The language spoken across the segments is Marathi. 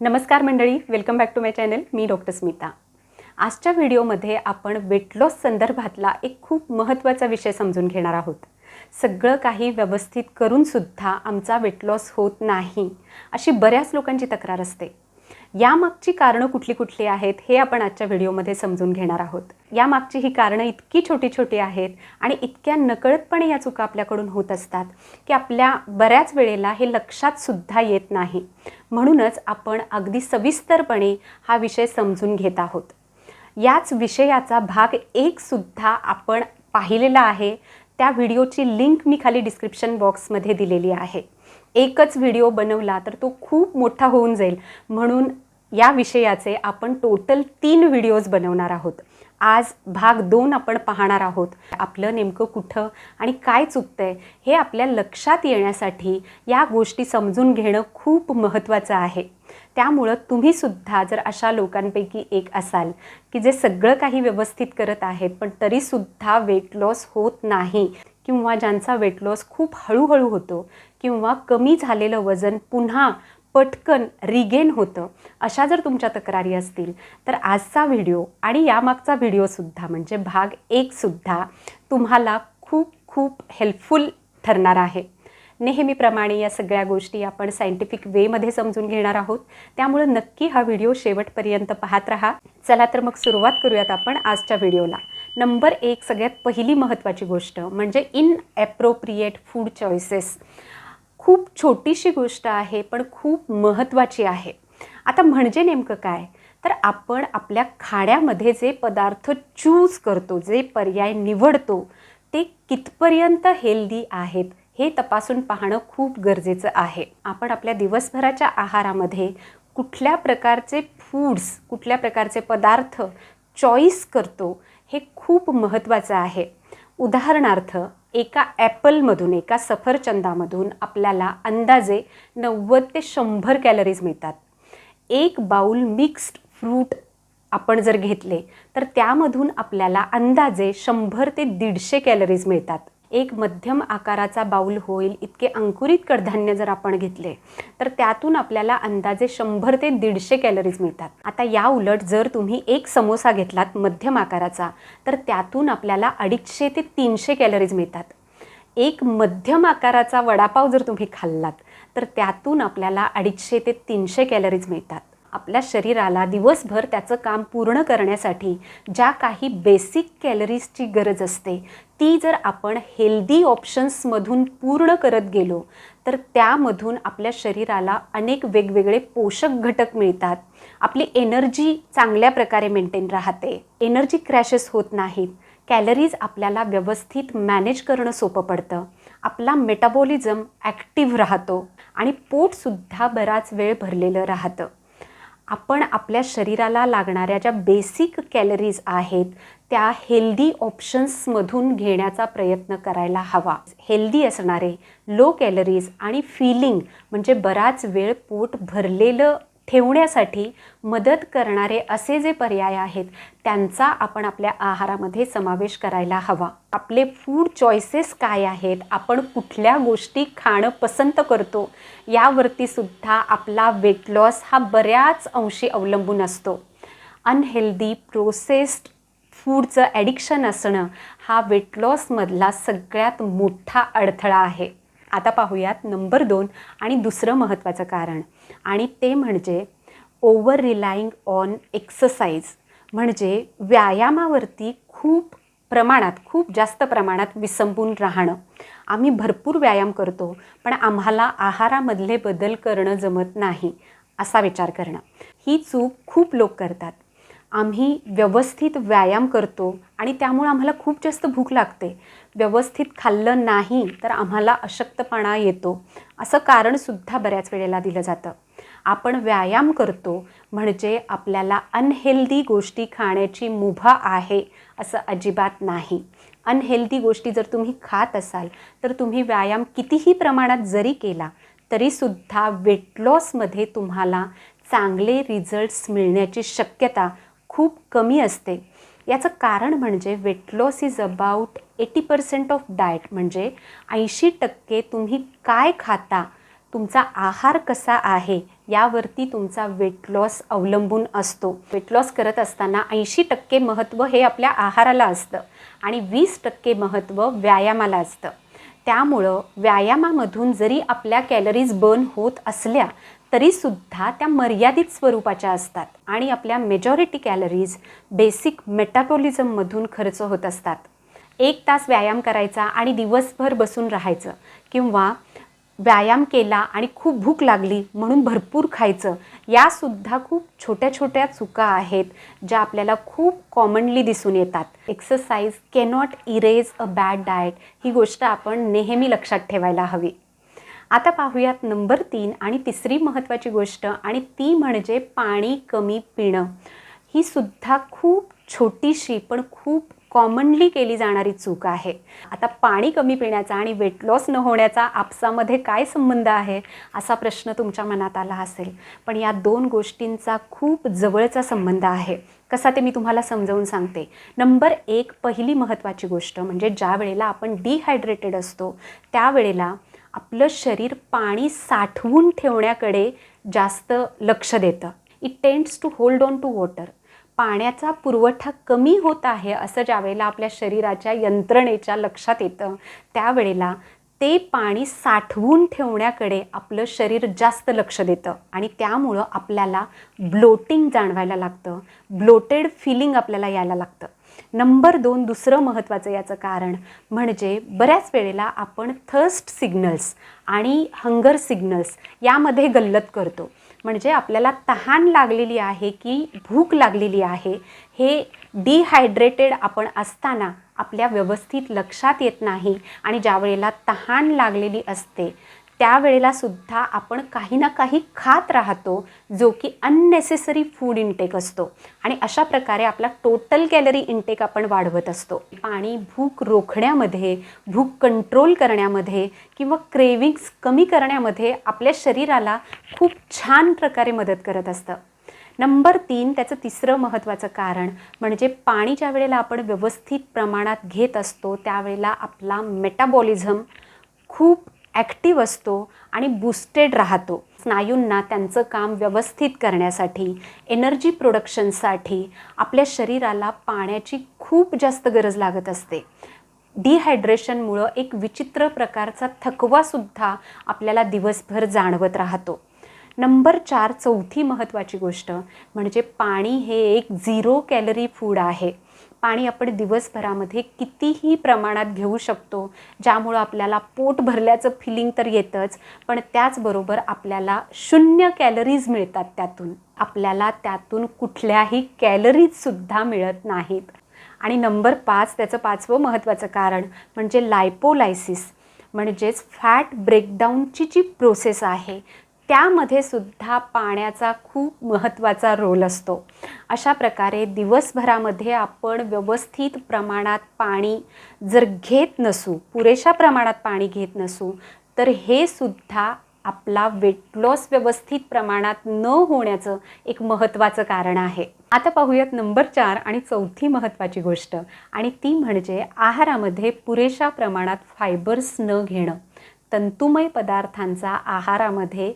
नमस्कार मंडळी welcome back to my channel me doctor Smita. आजच्या व्हिडिओमध्ये आपण वेट लॉस संदर्भातला एक खूप महत्त्वाचा विषय समजून घेणार आहोत. सगळं काही व्यवस्थित करूनसुद्धा आमचा वेट लॉस होत नाही अशी बऱ्याच लोकांची तक्रार असते. यामागची कारणं कुठली कुठली आहेत हे आपण आजच्या व्हिडिओमध्ये समजून घेणार आहोत. यामागची ही कारणं इतकी छोटी छोटी आहेत आणि इतक्या नकळतपणे या चुका आपल्याकडून होत असतात की आपल्या बऱ्याच वेळेला हे लक्षात सुद्धा येत नाही. म्हणूनच आपण अगदी सविस्तरपणे हा विषय समजून घेत आहोत. याच विषयाचा भाग एक सुद्धा आपण पाहिलेला आहे. त्या व्हिडिओची लिंक मी खाली डिस्क्रिप्शन बॉक्समध्ये दिलेली आहे. एकच व्हिडिओ बनवला तर तो खूप मोठा होऊन जाईल. म्हणून या विषयाचे आपण टोटल तीन व्हिडिओज बनवणार आहोत. आज भाग दोन आपण पाहणार आहोत. आपलं नेमकं कुठं आणि काय चुकतंय हे आपल्या लक्षात येण्यासाठी या गोष्टी समजून घेणं खूप महत्त्वाचं आहे. त्यामुळं तुम्हीसुद्धा जर अशा लोकांपैकी एक असाल की जे सगळं काही व्यवस्थित करत आहेत पण तरीसुद्धा वेट लॉस होत नाही किंवा ज्यांचा वेट लॉस खूप हळूहळू होतो किंवा कमी झालेलं वजन पुन्हा पटकन रिगेन होतं अशा जर तुमच्या तक्रारी असतील तर आजचा व्हिडिओ आणि यामागचा व्हिडिओसुद्धा म्हणजे भाग एकसुद्धा तुम्हाला खूप खूप हेल्पफुल ठरणार आहे. नेहमीप्रमाणे या सगळ्या गोष्टी आपण सायंटिफिक वेमध्ये समजून घेणार आहोत. त्यामुळं नक्की हा व्हिडिओ शेवटपर्यंत पाहत राहा. चला तर मग सुरुवात करूयात आपण आजच्या व्हिडिओला नंबर एक सगळ्यात पहिली महत्त्वाची गोष्ट म्हणजे इन ॲप्रोप्रिएट फूड चॉईसेस खूप छोटीशी गोष्ट आहे पण खूप महत्त्वाची आहे. आता म्हणजे नेमकं काय? तर आपण आपल्या खाण्यामध्ये जे पदार्थ चूज करतो जे पर्याय निवडतो ते कितपर्यंत हेल्दी आहेत हे तपासून पाहणं खूप गरजेचं आहे. आपण आपल्या दिवसभराच्या आहारामध्ये कुठल्या प्रकारचे फूड्स कुठल्या प्रकारचे पदार्थ चॉईस करतो हे खूप महत्त्वाचं आहे. उदाहरणार्थ एका ॲपलमधून एका सफरचंदामधून आपल्याला अंदाजे नव्वद ते शंभर कॅलरीज मिळतात. एक बाऊल मिक्स्ड फ्रूट आपण जर घेतले तर त्यामधून आपल्याला अंदाजे शंभर ते दीडशे कॅलरीज मिळतात. एक मध्यम आकाराचा बाऊल होईल इतके अंकुरित कडधान्य जर आपण घेतले तर त्यातून आपल्याला अंदाजे शंभर ते दीडशे कॅलरीज मिळतात. आता या उलट जर तुम्ही एक समोसा घेतलात मध्यम आकाराचा तर त्यातून आपल्याला अडीचशे ते तीनशे कॅलरीज मिळतात. एक मध्यम आकाराचा वडापाव जर तुम्ही खाल्लात तर त्यातून आपल्याला अडीचशे ते तीनशे कॅलरीज मिळतात. आपल्या शरीराला दिवसभर त्याचं काम पूर्ण करण्यासाठी ज्या काही बेसिक कॅलरीजची गरज असते ती जर आपण हेल्दी ऑप्शन्समधून पूर्ण करत गेलो तर त्यामधून आपल्या शरीराला अनेक वेगवेगळे पोषक घटक मिळतात. आपली एनर्जी चांगल्या प्रकारे मेंटेन राहते. एनर्जी क्रॅशेस होत नाहीत. कॅलरीज आपल्याला व्यवस्थित मॅनेज करणं सोपं पडतं. आपला मेटाबॉलिझम ॲक्टिव्ह राहतो आणि पोटसुद्धा बराच वेळ भरलेलं राहतं. आपण आपल्या शरीराला लागणाऱ्या ज्या बेसिक कॅलरीज आहेत त्या हेल्दी ऑप्शन्समधून घेण्याचा प्रयत्न करायला हवा. हेल्दी असणारे लो कॅलरीज आणि फिलिंग म्हणजे बराच वेळ पोट भरलेलं ठेवण्यासाठी मदत करणारे असे जे पर्याय आहेत त्यांचा आपण आपल्या आहारामध्ये समावेश करायला हवा. आपले फूड चॉईसेस काय आहेत आपण कुठल्या गोष्टी खाणं पसंत करतो यावरती सुद्धा आपला वेट लॉस हा बऱ्याच अंशी अवलंबून असतो. अनहेल्दी प्रोसेस्ड फूडचं ॲडिक्शन असणं हा वेट लॉसमधला सगळ्यात मोठा अडथळा आहे. आता पाहूयात नंबर दोन आणि दुसरं महत्त्वाचं कारण. आणि ते म्हणजे ओव्हर रिलाईंग ऑन एक्सरसाइज म्हणजे व्यायामावरती खूप प्रमाणात खूप जास्त प्रमाणात विसंबून राहणं. आम्ही भरपूर व्यायाम करतो पण आम्हाला आहारामधले बदल करणं जमत नाही असा विचार करणं. ही चूक खूप लोक करतात. आम्ही व्यवस्थित व्यायाम करतो आणि त्यामुळं आम्हाला खूप जास्त भूक लागते. व्यवस्थित खाल्लं नाही तर आम्हाला अशक्तपणा येतो. असं कारणसुद्धा बऱ्याच वेळेला दिलं जातं. आपण व्यायाम करतो म्हणजे आपल्याला अनहेल्दी गोष्टी खाण्याची मुभा आहे असं अजिबात नाही. अनहेल्दी गोष्टी जर तुम्ही खात असाल तर तुम्ही व्यायाम कितीही प्रमाणात जरी केला तरीसुद्धा वेट लॉसमध्ये तुम्हाला चांगले रिझल्ट्स मिळण्याची शक्यता खूप कमी असते. याचं कारण म्हणजे weight loss is about eighty percent of diet म्हणजे ऐंशी टक्के तुम्ही काय खाता तुमचा आहार कसा आहे यावरती तुमचा वेट लॉस अवलंबून असतो. वेट लॉस करत असताना ऐंशी टक्के महत्त्व हे आपल्या आहाराला असतं आणि वीस टक्के महत्त्व व्यायामाला असतं. त्यामुळं व्यायामामधून जरी आपल्या कॅलरीज बर्न होत असल्या तरीसुद्धा त्या मर्यादित स्वरूपाच्या असतात आणि आपल्या मेजॉरिटी कॅलरीज बेसिक मेटाबॉलिझममधून खर्च होत असतात. एक तास व्यायाम करायचा आणि दिवसभर बसून राहायचं किंवा व्यायाम केला आणि खूप भूक लागली म्हणून भरपूर खायचं यासुद्धा खूप छोट्या छोट्या चुका आहेत ज्या आपल्याला खूप कॉमनली दिसून येतात. Exercise cannot erase a bad diet ही गोष्ट आपण नेहमी लक्षात ठेवायला हवी. आता पाहूयात नंबर तीन आणि तिसरी महत्त्वाची गोष्ट आणि ती म्हणजे पाणी कमी पिणं. ही सुद्धा खूप छोटीशी पण खूप कॉमनली केली जाणारी चूक आहे. आता पाणी कमी पिण्याचा आणि वेट लॉस न होण्याचा आपसामध्ये काय संबंध आहे? असा प्रश्न तुमच्या मनात आला असेल. पण या दोन गोष्टींचा खूप जवळचा संबंध आहे. कसा ते मी तुम्हाला समजावून सांगते. नंबर एक पहिली महत्त्वाची गोष्ट म्हणजे ज्या वेळेला आपण डिहायड्रेटेड असतो त्यावेळेला आपलं शरीर पाणी साठवून ठेवण्याकडे जास्त लक्ष देतं. It tends to hold on to water पाण्याचा पुरवठा कमी होत आहे असं ज्यावेळेला आपल्या शरीराच्या यंत्रणेच्या लक्षात येतं त्यावेळेला ते पाणी साठवून ठेवण्याकडे आपलं शरीर जास्त लक्ष देतं आणि त्यामुळं आपल्याला ब्लोटिंग जाणवायला लागतं. ब्लोटेड फिलिंग आपल्याला यायला लागतं. नंबर दोन दुसरं महत्त्वाचं याचं कारण म्हणजे बऱ्याच वेळेला आपण थर्स्ट सिग्नल्स आणि हंगर सिग्नल्स यामध्ये गल्लत करतो. म्हणजे आपल्याला तहान लागलेली आहे की भूक लागलेली आहे हे डिहायड्रेटेड आपण असताना आपल्या व्यवस्थित लक्षात येत नाही आणि ज्या वेळेला तहान लागलेली असते त्यावेळेला सुद्धा आपण काही ना काही खात राहतो जो की अननेसेसरी फूड इनटेक असतो. आणि अशा प्रकारे आपला टोटल कॅलरी इनटेक आपण वाढवत असतो. पाणी भूक रोखण्यामध्ये भूक कंट्रोल करण्यामध्ये किंवा क्रेविंग्स कमी करण्यामध्ये आपल्या शरीराला खूप छान प्रकारे मदत करत असतं. नंबर तीन त्याचं तिसरं महत्त्वाचं कारण म्हणजे पाणी ज्या वेळेला आपण व्यवस्थित प्रमाणात घेत असतो त्यावेळेला आपला मेटाबॉलिझम खूप ॲक्टिव्ह असतो आणि बुस्टेड राहतो. स्नायूंना त्यांचं काम व्यवस्थित करण्यासाठी एनर्जी प्रोडक्शनसाठी आपल्या शरीराला पाण्याची खूप जास्त गरज लागत असते. डिहायड्रेशनमुळं एक विचित्र प्रकारचा थकवासुद्धा आपल्याला दिवसभर जाणवत राहतो. नंबर चार चौथी महत्त्वाची गोष्ट म्हणजे पाणी हे एक झिरो कॅलरी फूड आहे. पाणी आपण दिवसभरामध्ये कितीही प्रमाणात घेऊ शकतो ज्यामुळं आपल्याला पोट भरल्याचं फिलिंग तर येतंच पण त्याचबरोबर आपल्याला शून्य कॅलरीज मिळतात त्यातून. आपल्याला त्यातून कुठल्याही कॅलरीजसुद्धा मिळत नाहीत. आणि नंबर पाच त्याचं पाचवं महत्त्वाचं कारण म्हणजे लायपोलायसिस म्हणजेच फॅट ब्रेकडाऊनची जी प्रोसेस आहे त्यामध्ये सुद्धा पाण्याचा खूप महत्त्वाचा रोल असतो. अशा प्रकारे दिवसभरामध्ये आपण व्यवस्थित प्रमाणात पाणी जर घेत नसू पुरेशा प्रमाणात पाणी घेत नसू तर हे सुद्धा आपला वेट लॉस व्यवस्थित प्रमाणात न होण्याचं एक महत्त्वाचं कारण आहे. आता पाहूयात नंबर चार आणि चौथी महत्त्वाची गोष्ट आणि ती म्हणजे आहारामध्ये पुरेशा प्रमाणात फायबर्स न घेणं. तंतुमय पदार्थांचा आहारामध्ये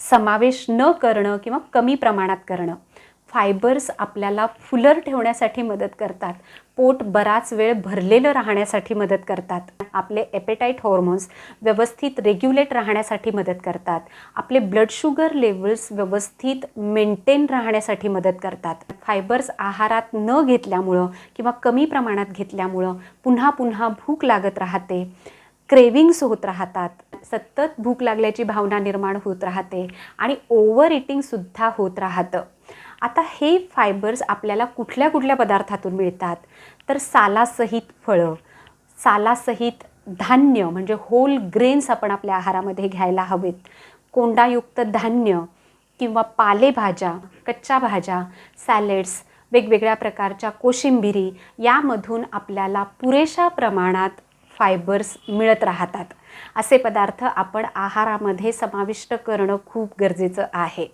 समावेश न करणं किंवा कमी प्रमाणात करणं. फायबर्स आपल्याला फुलर ठेवण्यासाठी मदत करतात. पोट बराच वेळ भरलेलं राहण्यासाठी मदत करतात. आपले एपेटाईट हॉर्मोन्स व्यवस्थित रेग्युलेट राहण्यासाठी मदत करतात. आपले ब्लड शुगर लेवल्स व्यवस्थित मेंटेन राहण्यासाठी मदत करतात. फायबर्स आहारात न घेतल्यामुळं किंवा कमी प्रमाणात घेतल्यामुळं पुन्हा पुन्हा भूक लागत राहते. क्रेविंग्स होत राहतात. सतत भूक लागल्याची भावना निर्माण होत राहते आणि ओव्हर इटिंगसुद्धा होत राहतं. आता हे फायबर्स आपल्याला कुठल्या कुठल्या पदार्थातून मिळतात? तर सालासहित फळं सालासहित धान्य म्हणजे होल ग्रेन्स आपण आपल्या आहारामध्ये घ्यायला हवेत. कोंडायुक्त धान्य किंवा पालेभाज्या कच्च्या भाज्या सॅलेड्स वेगवेगळ्या प्रकारच्या कोशिंबिरी यामधून आपल्याला पुरेशा प्रमाणात फायबर्स मिळत राहतात. असे पदार्थ आपण आहारामध्ये समाविष्ट करणं खूप गरजेचं आहे.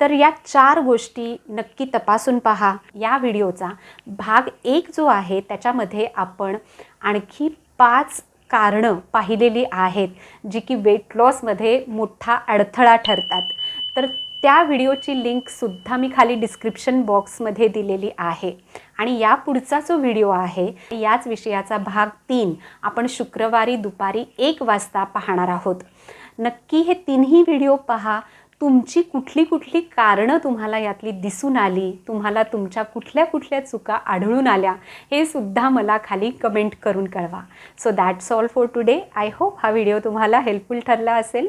तर या चार गोष्टी नक्की तपासून पहा. या व्हिडिओचा भाग एक जो आहे त्याच्यामध्ये आपण आणखी पाच कारणं पाहिलेली आहेत जी की वेट लॉसमध्ये मोठा अडथळा ठरतात. तर त्या व्हिडिओची लिंकसुद्धा मी खाली डिस्क्रिप्शन बॉक्समध्ये दिलेली आहे. आणि या पुढचा जो व्हिडिओ आहे याच विषयाचा भाग तीन आपण शुक्रवारी दुपारी एक वाजता पाहणार आहोत. नक्की हे तिन्ही व्हिडिओ पहा. तुमची कुठली कुठली कारणं तुम्हाला यातली दिसून आली तुम्हाला तुमच्या कुठल्या कुठल्या चुका आढळून आल्या हे सुद्धा मला खाली कमेंट करून कळवा. So that's all for today I hope हा व्हिडिओ तुम्हाला हेल्पफुल ठरला असेल.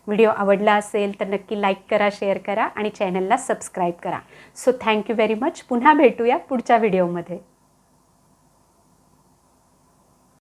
व्हिडिओ आवडला असेल तर नक्की लाईक करा शेअर करा आणि चॅनलला सबस्क्राईब करा. सो थँक्यू व्हेरी मच पुन्हा भेटूया पुढच्या व्हिडिओमध्ये.